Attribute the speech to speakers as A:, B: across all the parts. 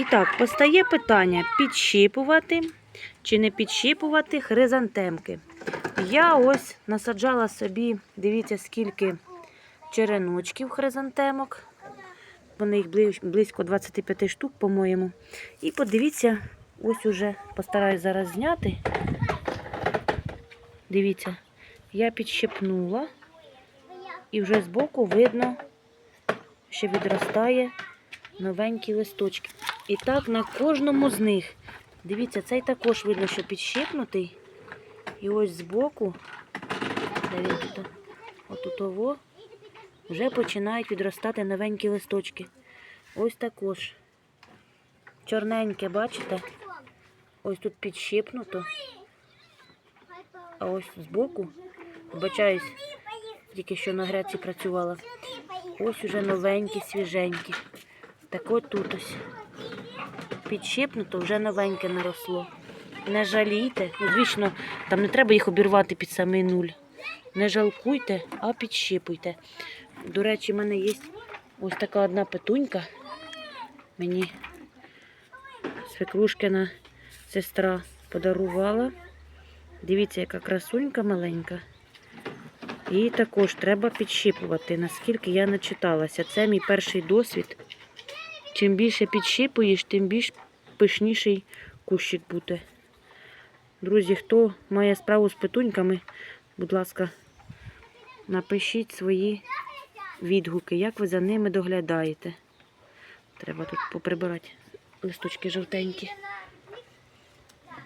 A: І так, постає питання: підщипувати чи не підщипувати хризантемки. Я ось насаджала собі, дивіться, скільки череночків хризантемок. Вони їх близько 25 штук, по-моєму. І подивіться, ось уже постараюсь зараз зняти. Дивіться, я підщипнула, і вже збоку видно, що відростає новенькі листочки. І так на кожному з них. Дивіться, цей також видно, що підщипнутий. І ось збоку, де він тут, отут того, вже починають відростати новенькі листочки. Ось також. Чорненьке, бачите? Ось тут підщипнуто. А ось збоку, вибачаюсь, тільки що на греці працювала. Ось уже новенькі, свіженькі. Так от тут ось. Підщипнуто, вже новеньке наросло. Не жалійте. Ну, Звісно, там не треба їх обірвати під самий нуль. Не жалкуйте, а підщипуйте. До речі, в мене є ось така одна петунька. Мені свекрушкина сестра подарувала. Дивіться, яка красунька маленька. Її також треба підщипувати, наскільки я начиталася. Це мій перший досвід. Чим більше підщипуєш, тим більш пишніший кущик буде. Друзі, хто має справу з петуньками, будь ласка, напишіть свої відгуки, як ви за ними доглядаєте. Треба тут поприбирати листочки жовтенькі.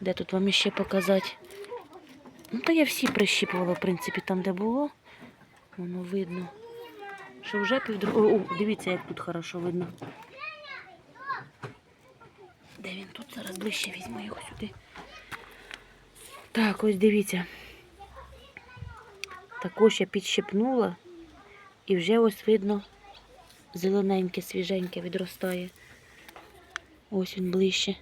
A: Де тут вам іще показати? Ну, та я всі прищіпувала, в принципі, там, де було. Воно видно. Що вже півдро... О, о, дивіться, як тут хорошо видно. Де він тут? Зараз ближче візьму його сюди. Так, ось дивіться. Також я підщипнула і вже ось видно зелененьке, свіженьке відростає. Ось він ближче.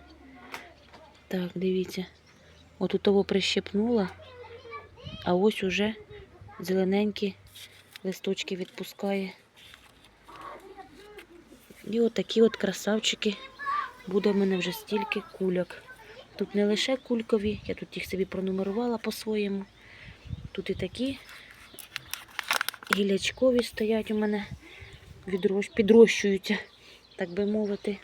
A: Так, дивіться. От у того прищепнула, а ось уже зелененькі листочки відпускає. І от такі от красавчики буде в мене вже стільки кульок. Тут не лише кулькові, я тут їх собі пронумерувала по-своєму. Тут і такі гілячкові стоять у мене, відрощ... підрощуються, так би мовити.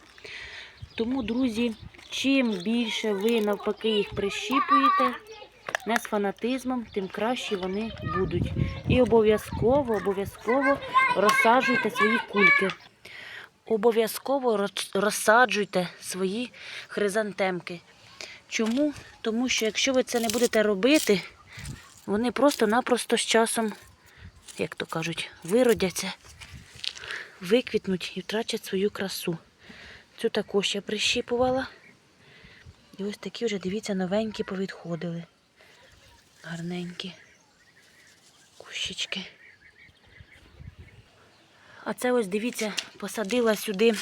A: Тому, друзі, чим більше ви навпаки їх прищіпуєте, не з фанатизмом, тим краще вони будуть. І обов'язково, обов'язково розсаджуйте свої кульки. Обов'язково розсаджуйте свої хризантемки. Чому? Тому що якщо ви це не будете робити, вони просто-напросто з часом, як то кажуть, виродяться, виквітнуть і втрачать свою красу. Цю також я прищіпувала. І ось такі вже, дивіться, новенькі повідходили. Гарненькі кущички. А це ось, дивіться, посадила сюди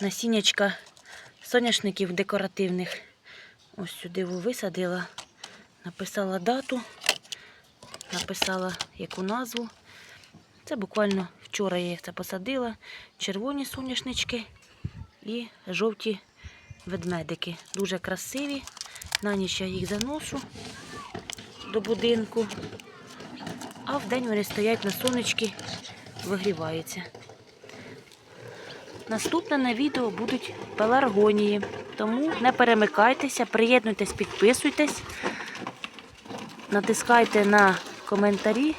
A: насіннячка соняшників декоративних. Ось сюди висадила, написала дату, написала яку назву. Це буквально вчора я їх це посадила. Червоні соняшнички і жовті ведмедики. Дуже красиві. На ніч я їх заношу до будинку. А вдень вони стоять на сонечки, вигріваються. Наступне на відео будуть пеларгонії. Тому не перемикайтеся, приєднуйтесь, підписуйтесь, натискайте на коментарі,